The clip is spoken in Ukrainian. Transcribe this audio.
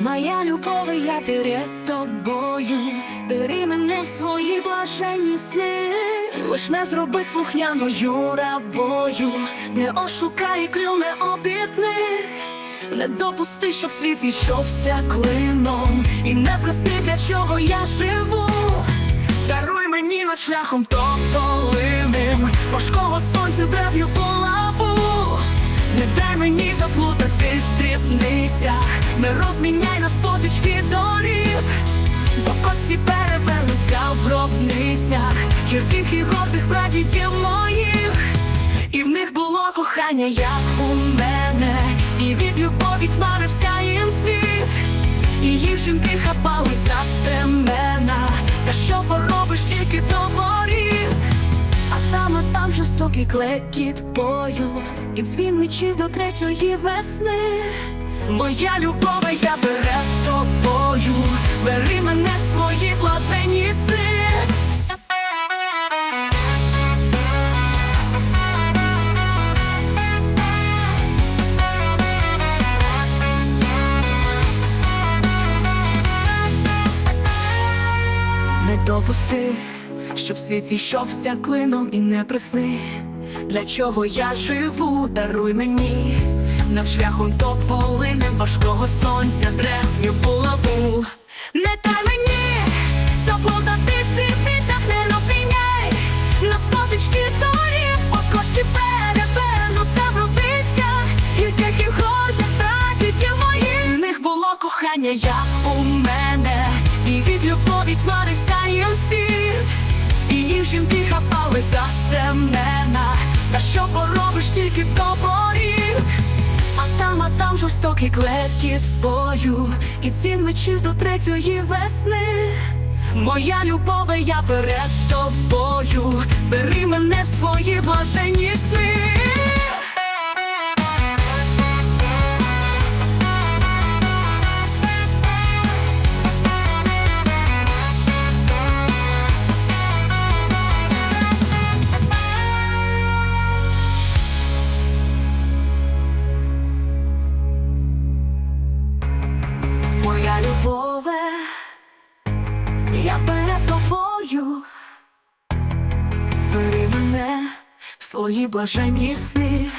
Моя любов, я перед тобою, бери мене в свої блаженні сни, лиш не зроби слухняною рабою, не ошукай крил, не обітни, не допусти, щоб світ зійшовся клином, і не прости, для чого я живу. Даруй мені над шляхом тополиним, важкого сонця древню булаву. Не дай мені заплутатись в дрібницях, не розміняй на спотички доріг, бо кості перевернуться в гробницях, гірких і гордих прадідів моїх, і в них було кохання, як у мене, і від любові тмарився їм світ, і їх жінки хапали за стемена, та що поробиш тільки там, жорстокий клекіт бою. І дзвін мечів до третьої весни. Моя любов, я перед тобою. Бери мене в свої блаженні сни. Не допусти, щоб світ зійшовся клином і не присни. Для чого я живу, даруй мені, над шляхом тополинем важкого сонця древню булаву. Не дай мені заплутати в дрібницях, не розвіняй на спотички доріг, по кості перевернуться в рубицях, і таких гордих прадідів моїх. В них було кохання, як у мене, і від любові тмарився їм світ. Їх жінки хапали за стемнена Та що поробиш тільки топорів А там, а там жорстокий клекіт бою. І дзвін мечів до третьої весни. Моя любове, я перед тобою. Бери мене в свої блаженні сни я перед тобою, бери мене в свої блаженні сни.